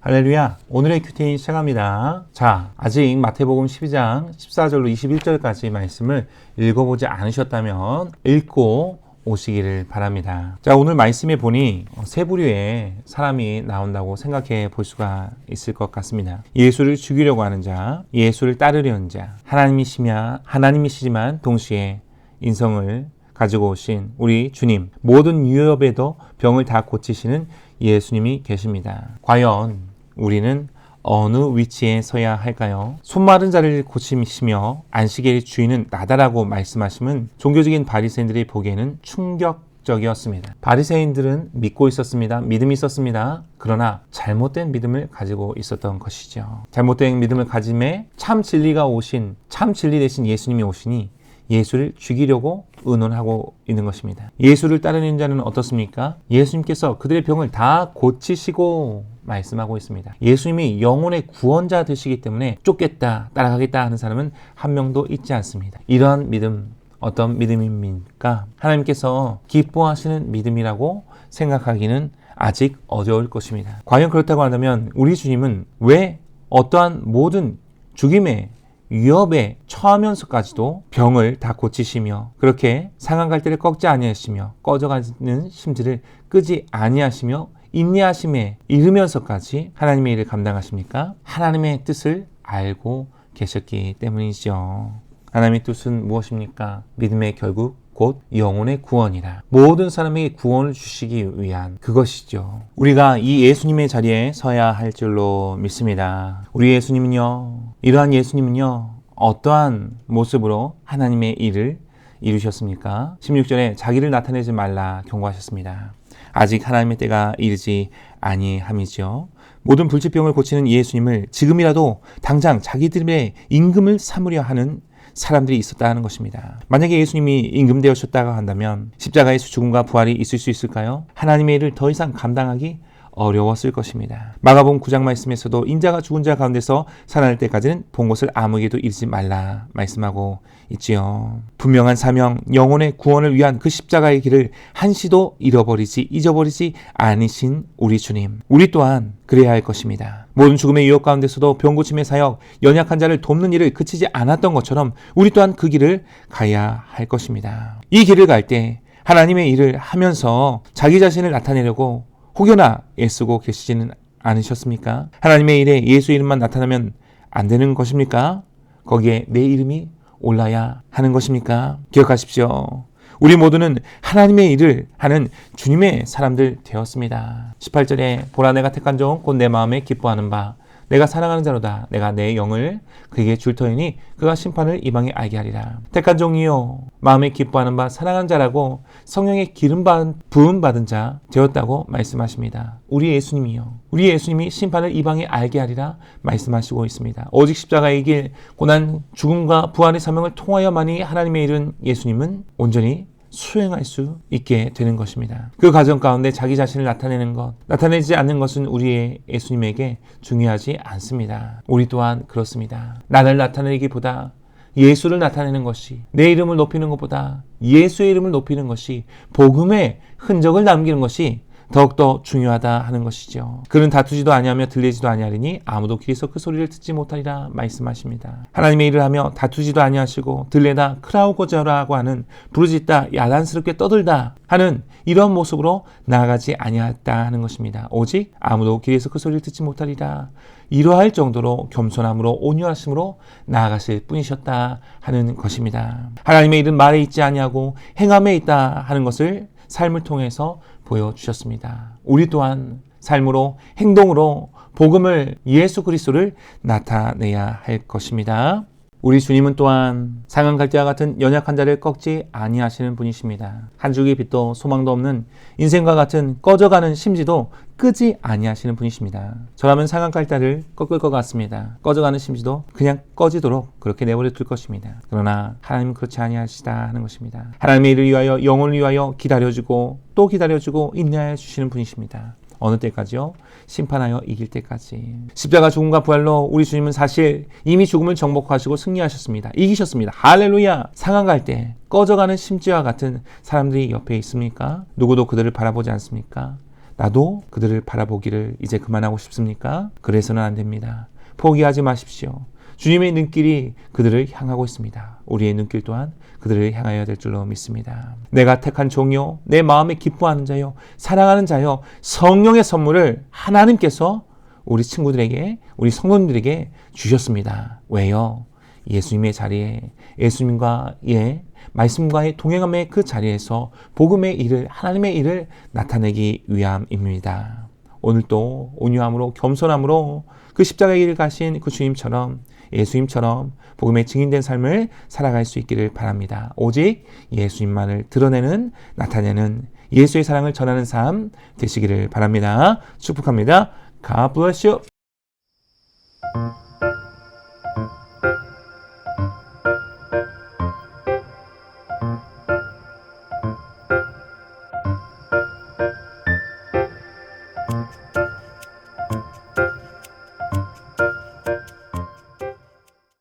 할렐루야. 오늘의 큐티 시작합니다. 자, 아직 마태복음 12장 14절로 21절까지 말씀을 읽어보지 않으셨다면 읽고 오시기를 바랍니다. 자, 오늘 말씀에 보니 세 부류의 사람이 나온다고 생각해 볼 수가 있을 것 같습니다. 예수를 죽이려고 하는 자, 예수를 따르려는 자, 하나님이시며 하나님이시지만 동시에 인성을 가지고 오신 우리 주님, 모든 유협에도 병을 다 고치시는 예수님이 계십니다. 과연 우리는 어느 위치에 서야 할까요? 손마른 자를 고치시며 안식일의 주인은 나다라고 말씀하심은 종교적인 바리새인들이 보기에는 충격 적이었습니다. 바리새인들은 믿고 있었습니다. 믿음이 있었습니다. 그러나 잘못된 믿음을 가지고 있었던 것이죠. 잘못된 믿음을 가짐에 참 진리가 오신 참 진리 대신 예수님이 오시니 예수를 죽이려고 의논하고 있는 것입니다. 예수를 따르는 자는 어떻습니까? 예수님께서 그들의 병을 다 고치시고 말씀하고 있습니다. 예수님이 영혼의 구원자 되시기 때문에 쫓겠다, 따라가겠다 하는 사람은 한 명도 있지 않습니다. 이러한 믿음, 어떤 믿음입니까? 하나님께서 기뻐하시는 믿음이라고 생각하기는 아직 어려울 것입니다. 과연 그렇다고 한다면 우리 주님은 왜 어떠한 모든 죽임의 위협에 처하면서까지도 병을 다 고치시며 그렇게 상한 갈대를 꺾지 아니하시며 꺼져가는 심지를 끄지 아니하시며 인내하심에 이르면서까지 하나님의 일을 감당하십니까? 하나님의 뜻을 알고 계셨기 때문이죠. 하나님의 뜻은 무엇입니까? 믿음의 결국 곧 영혼의 구원이라. 모든 사람에게 구원을 주시기 위한 그것이죠. 우리가 이 예수님의 자리에 서야 할 줄로 믿습니다. 우리 예수님은요, 이러한 예수님은요, 어떠한 모습으로 하나님의 일을 이루셨습니까? 16절에 자기를 나타내지 말라 경고하셨습니다. 아직 하나님의 때가 이르지 아니함이죠. 모든 불치병을 고치는 예수님을 지금이라도 당장 자기들의 임금을 삼으려 하는 사람들이 있었다는 것입니다. 만약에 예수님이 임금되었다고 한다면 십자가에서 죽음과 부활이 있을 수 있을까요? 하나님의 일을 더 이상 감당하기 어려웠을 것입니다. 마가복음 9장 말씀에서도 인자가 죽은 자 가운데서 살아날 때까지는 본 것을 아무에게도 잃지 말라 말씀하고 있지요. 분명한 사명, 영혼의 구원을 위한 그 십자가의 길을 한시도 잃어버리지 잊어버리지 않으신 우리 주님. 우리 또한 그래야 할 것입니다. 모든 죽음의 유혹 가운데서도 병고침의 사역, 연약한 자를 돕는 일을 그치지 않았던 것처럼 우리 또한 그 길을 가야 할 것입니다. 이 길을 갈 때 하나님의 일을 하면서 자기 자신을 나타내려고 혹여나 애쓰고 계시지는 않으셨습니까? 하나님의 일에 예수 이름만 나타나면 안 되는 것입니까? 거기에 내 이름이 올라야 하는 것입니까? 기억하십시오. 우리 모두는 하나님의 일을 하는 주님의 사람들 되었습니다. 18절에 보라 내가 택한 종 곧 내 마음에 기뻐하는 바 내가 사랑하는 자로다. 내가 내 영을 그에게 줄 터이니 그가 심판을 이방에 알게 하리라. 택한 종이요 마음에 기뻐하는 바 사랑하는 자라고 성령의 기름 부음 받은 자 되었다고 말씀하십니다. 우리 예수님이요. 우리 예수님이 심판을 이방에 알게 하리라 말씀하시고 있습니다. 오직 십자가의 길 고난 죽음과 부활의 사명을 통하여만이 하나님의 일은 예수님은 온전히 수행할 수 있게 되는 것입니다. 그 과정 가운데 자기 자신을 나타내는 것, 나타내지 않는 것은 우리의 예수님에게 중요하지 않습니다. 우리 또한 그렇습니다. 나를 나타내기보다 예수를 나타내는 것이 내 이름을 높이는 것보다 예수의 이름을 높이는 것이 복음의 흔적을 남기는 것이 더욱더 중요하다 하는 것이죠. 그는 다투지도 아니하며 들리지도 아니하리니 아무도 길에서 그 소리를 듣지 못하리라 말씀하십니다. 하나님의 일을 하며 다투지도 아니하시고 들레다 크라우고자라고 하는 부르짖다 야단스럽게 떠들다 하는 이런 모습으로 나아가지 아니하였다 하는 것입니다. 오직 아무도 길에서 그 소리를 듣지 못하리라. 이러할 정도로 겸손함으로 온유하심으로 나아가실 뿐이셨다 하는 것입니다. 하나님의 일은 말에 있지 아니하고 행함에 있다 하는 것을 삶을 통해서 보여주셨습니다. 우리 또한 삶으로 행동으로 복음을 예수 그리스도를 나타내야 할 것입니다. 우리 주님은 또한 상한 갈대와 같은 연약한 자를 꺾지 아니하시는 분이십니다. 한 줄기 빛도 소망도 없는 인생과 같은 꺼져가는 심지도 끄지 아니하시는 분이십니다. 저라면 상한 갈대를 꺾을 것 같습니다. 꺼져가는 심지도 그냥 꺼지도록 그렇게 내버려 둘 것입니다. 그러나 하나님은 그렇지 아니하시다 하는 것입니다. 하나님의 일을 위하여 영혼을 위하여 기다려주고 또 기다려주고 인내하여 주시는 분이십니다. 어느 때까지요? 심판하여 이길 때까지. 십자가 죽음과 부활로 우리 주님은 사실 이미 죽음을 정복하시고 승리하셨습니다. 이기셨습니다. 할렐루야! 상한 갈때 꺼져가는 심지와 같은 사람들이 옆에 있습니까? 누구도 그들을 바라보지 않습니까? 나도 그들을 바라보기를 이제 그만하고 싶습니까? 그래서는 안 됩니다. 포기하지 마십시오. 주님의 눈길이 그들을 향하고 있습니다. 우리의 눈길 또한 그들을 향하여야 될 줄로 믿습니다. 내가 택한 종요, 내 마음에 기뻐하는 자요, 사랑하는 자요, 성령의 선물을 하나님께서 우리 친구들에게, 우리 성도님들에게 주셨습니다. 왜요? 예수님의 자리에, 예수님과의 말씀과의 동행함의 그 자리에서 복음의 일을, 하나님의 일을 나타내기 위함입니다. 오늘도 온유함으로, 겸손함으로 그 십자가의 길을 가신 그 주님처럼 예수님처럼 복음의 증인된 삶을 살아갈 수 있기를 바랍니다. 오직 예수님만을 드러내는 나타내는 예수의 사랑을 전하는 삶 되시기를 바랍니다. 축복합니다. God bless you.